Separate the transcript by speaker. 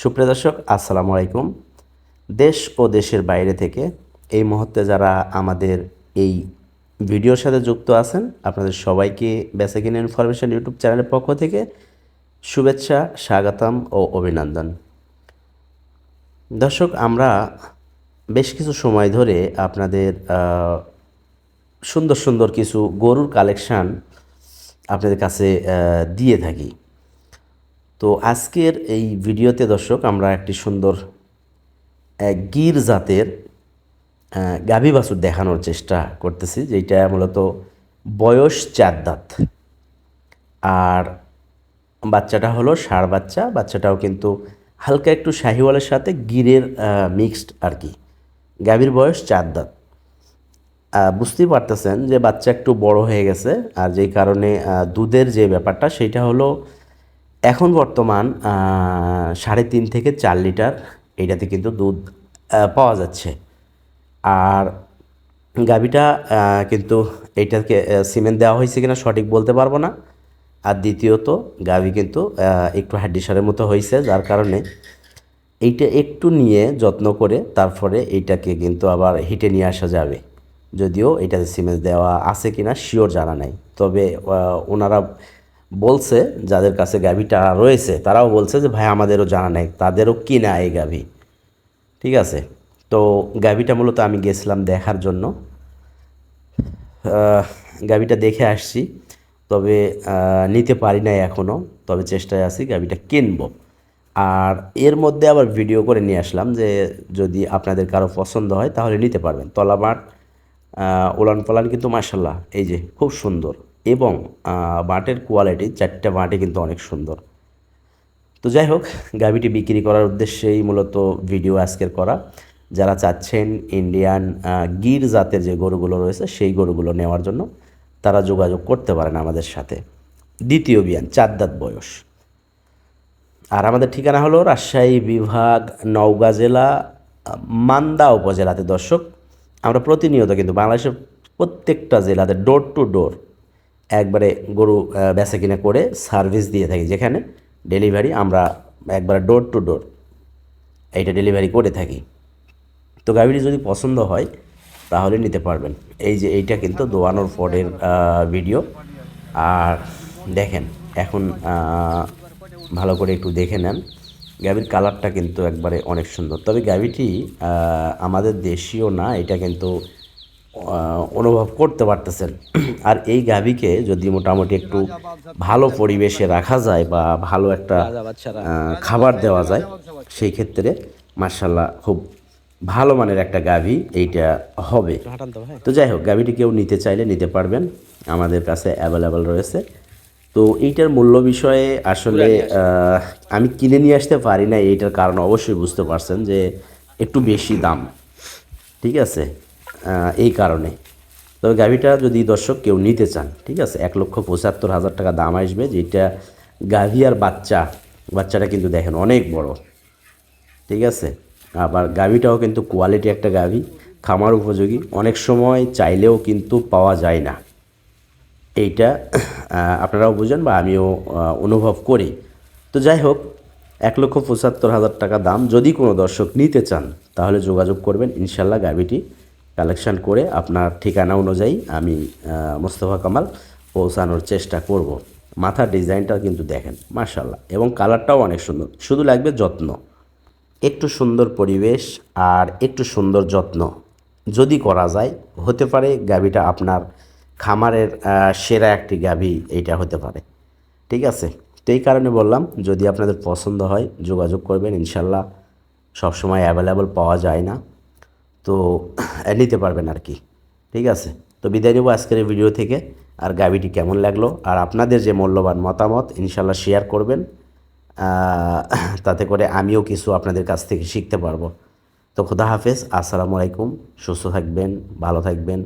Speaker 1: সুপ্রিয় দর্শক, আসসালামু আলাইকুম। দেশ ও দেশের বাইরে থেকে এই মুহূর্তে যারা আমাদের এই ভিডিওর সাথে যুক্ত আছেন, আপনাদের সবাইকে বেসাকিন ইনফরমেশন ইউটিউব চ্যানেলের পক্ষ থেকে শুভেচ্ছা, স্বাগতম ও অভিনন্দন। দর্শক, আমরা বেশ কিছু সময় ধরে আপনাদের সুন্দর সুন্দর কিছু গরুর কালেকশান আপনাদের কাছে দিয়ে থাকি। তো আজকের এই ভিডিওতে দর্শক আমরা একটি সুন্দর গির জাতের গাভী বাছুর দেখানোর চেষ্টা করতেছি যেটা মূলত বয়স চার দাঁত। আর বাচ্চাটা হলো ষাঁড় বাচ্চা, বাচ্চাটাও কিন্তু হালকা একটু শাহিওয়ালের সাথে গিরের মিক্সড আর কি। গাভীর বয়স চার দাঁত। বুঝতেই পারতেছেন যে বাচ্চা একটু বড় হয়ে গেছে, আর যেই কারণে দুধের যে ব্যাপারটা সেটা হলো এখন বর্তমান সাড়ে তিন থেকে চার লিটার এইটাতে কিন্তু দুধ পাওয়া যাচ্ছে। আর গাভীটা কিন্তু এইটাকে সিমেন্ট দেওয়া হয়েছে কিনা সঠিক বলতে পারব না। আর দ্বিতীয়ত, গাভী কিন্তু একটু হাড্ডিসারের মতো হয়েছে, যার কারণে এইটা একটু নিয়ে যত্ন করে তারপরে এইটাকে কিন্তু আবার হিটে নিয়ে আসা যাবে। যদিও এটাতে সিমেন্ট দেওয়া আছে কিনা শিওর জানা নাই। তবে ওনারা বলছে, যাদের কাছে গাভীটা রয়েছে, তারাও বলছে যে, ভাই, আমাদেরও জানা নেই, তাদেরও কিনা এই গাভী। ঠিক আছে? তো গাভীটা মূলত আমি গেছিলাম দেখার জন্য। গাভীটা দেখে আসছি, তবে নিতে পারি নাই এখনও তবে চেষ্টায় আছি গাভীটা কিনব। আর এর মধ্যে আবার ভিডিও করে নিয়ে আসলাম যে, যদি আপনাদের কারও পছন্দ হয়, তাহলে নিতে পারবেন। তলাবাট উলান পালান কিন্তু মাসাল্লাহ এই যে, খুব সুন্দর। এবং বাটের কোয়ালিটি চারটে বাটে কিন্তু অনেক সুন্দর। তো যাই হোক, গাভীটি বিক্রি করার উদ্দেশ্যেই মূলত ভিডিও আজকের করা। যারা চাচ্ছেন ইন্ডিয়ান গির জাতের যে গরুগুলো রয়েছে, সেই গরুগুলো নেওয়ার জন্য তারা যোগাযোগ করতে পারেন আমাদের সাথে। দ্বিতীয় বিয়ান, চার বয়স। আর আমাদের ঠিকানা হলো রাজশাহী বিভাগ, নওগাঁ জেলা, মান্দা উপজেলাতে। দর্শক, আমরা প্রতিনিয়ত কিন্তু বাংলাদেশের প্রত্যেকটা জেলাতে ডোর টু ডোর একবারে গরু বেচা কিনা করে সার্ভিস দিয়ে থাকি। যেখানে ডেলিভারি আমরা একবারে ডোর টু ডোর এইটা ডেলিভারি করে থাকি। তো গাড়িটি যদি পছন্দ হয়, তাহলে নিতে পারবেন। এই যে এইটা কিন্তু দোয়ানোর ফোর্ডের ভিডিও আর দেখেন, এখন ভালো করে একটু দেখে নেন। গাভীর কালারটা কিন্তু একবারে অনেক সুন্দর। তবে গাভীটি আমাদের দেশীয় না, এটা কিন্তু অনুভব করতে পারতেছেন। আর এই গাভীকে যদি মোটামুটি একটু ভালো পরিবেশে রাখা যায় বা ভালো একটা খাবার দেওয়া যায় সেই ক্ষেত্রে মার্শাল্লাহ খুব ভালো মানের একটা গাভী এইটা হবে। তো যাই হোক গাভীটি কেউ নিতে চাইলে নিতে পারবেন। আমাদের কাছে অ্যাভেলেবেল রয়েছে। তো এইটার মূল্য বিষয়ে আসলে আমি কিনে নিয়ে আসতে পারি না এইটার কারণ অবশ্যই বুঝতে পারছেন যে একটু বেশি দাম। ঠিক আছে? এই কারণে। তবে গাভীটা যদি দর্শক কেউ নিতে চান, ঠিক আছে, এক লক্ষ পঁচাত্তর হাজার টাকা দাম আসবে, যেটা গাভী আর বাচ্চা, বাচ্চাটা কিন্তু দেখেন অনেক বড়, ঠিক আছে? আবার গাভীটাও কিন্তু কোয়ালিটি একটা গাভী, খামার উপযোগী, অনেক সময় চাইলেও কিন্তু পাওয়া যায় না। এইটা আপনারাও বুঝেন বা আমিও অনুভব করি। তো যাই হোক, এক লক্ষ পঁচাত্তর হাজার টাকা দাম, যদি কোনো দর্শক নিতে চান, তাহলে যোগাযোগ করবেন, ইনশাল্লাহ গাভিটি কালেকশন করে আপনার ঠিকানা অনুযায়ী আমি মোস্তফা কামাল পৌঁছানোর চেষ্টা করব। মাথার ডিজাইনটা কিন্তু দেখেন মার্শাল্লাহ এবং কালারটাও অনেক সুন্দর। শুধু লাগবে যত্ন, একটু সুন্দর পরিবেশ আর একটু সুন্দর যত্ন। যদি করা যায়, হতে পারে গাভীটা আপনার খামারের সেরা একটি গাভী, এইটা হতে পারে। ঠিক আছে? তো এই কারণে বললাম, যদি আপনাদের পছন্দ হয়, যোগাযোগ করবেন ইনশাল্লাহ সবসময় অ্যাভেলেবল পাওয়া যায় না। তো নিতে পারবেন আর কি। ঠিক আছে? তো বিদায় নেব আজকের এই ভিডিও থেকে। আর গাভীটি কেমন লাগল? আর আপনাদের যে মূল্যবান মতামত ইনশাল্লাহ শেয়ার করবেন। তাতে করে আমিও কিছু আপনাদের কাছ থেকে শিখতে পারব। তো খুদা হাফেজ, আসসালামু আলাইকুম। সুস্থ থাকবেন, ভালো থাকবেন।